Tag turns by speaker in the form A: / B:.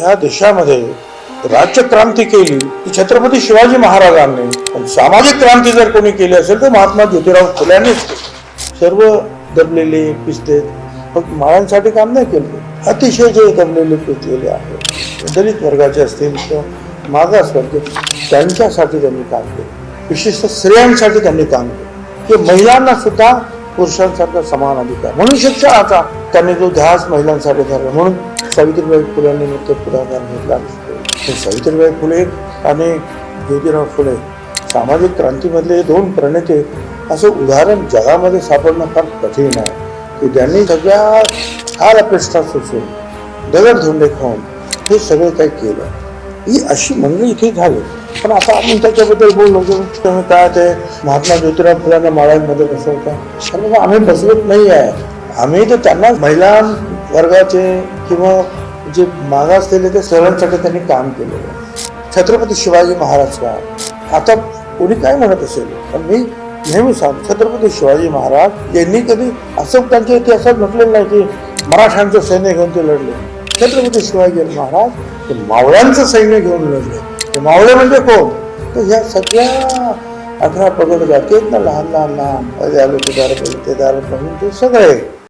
A: या देशामध्ये राज्य क्रांती केली ती छत्रपती शिवाजी महाराजांनी. पण सामाजिक क्रांती जर कोणी केली असेल तर महात्मा ज्योतिराव फुल्यांनीच सर्व दबलेले पिसते फक्त माळांसाठी काम नाही केलं. अतिशय जे दबलेले पिसलेले आहेत दलित वर्गाचे असतील किंवा मागासवर्ग त्यांच्यासाठी त्यांनी काम केलं. विशेषतः स्त्रियांसाठी त्यांनी काम केलं. की महिलांना सुद्धा पुरुषांसारखा समान अधिकार. म्हणून शिक्षणाचा त्यांनी जो ध्यास महिलांसाठी धरला. म्हणून सावित्रीबाई फुलेंनी ते पुढाकार घेतला तर सावित्रीबाई फुले आणि ज्योतिराव फुले सामाजिक क्रांतीमधले दोन प्रणेते असं उदाहरण जगामध्ये सापडणं फार कठीण आहे की ज्यांनी सगळ्या फार अपेक्षा सुचून दगडधोंडे खाऊन हे सगळं काही केलं ही अशी मंडळी इथे झाली पण आता आपण त्याच्याबद्दल बोललो की तुम्ही काय ते महात्मा ज्योतिराव फुलांना माळ्यांमध्ये बसवता तर आम्ही बसवत नाही आहे आम्ही तर त्यांना महिला वर्गाचे किंवा जे मागासलेले ते सर्वांसाठी त्यांनी काम केलेलं आहे. छत्रपती शिवाजी महाराज का? आता कोणी काय म्हणत असेल? पण मी नेहमी सांग छत्रपती शिवाजी महाराज यांनी कधी असं त्यांच्या इतिहासात म्हटलेलं नाही की मराठ्यांचं सैन्य घेऊन ते लढले. छत्रपती शिवाजी महाराज ते मावळ्यांचं सैन्य घेऊन लढले. ते मावळे म्हणजे कोण? तर ह्या सगळ्या अठरा पगड जातीत ना लहान लहान लहान पहिले आलो ते दार ते सगळे.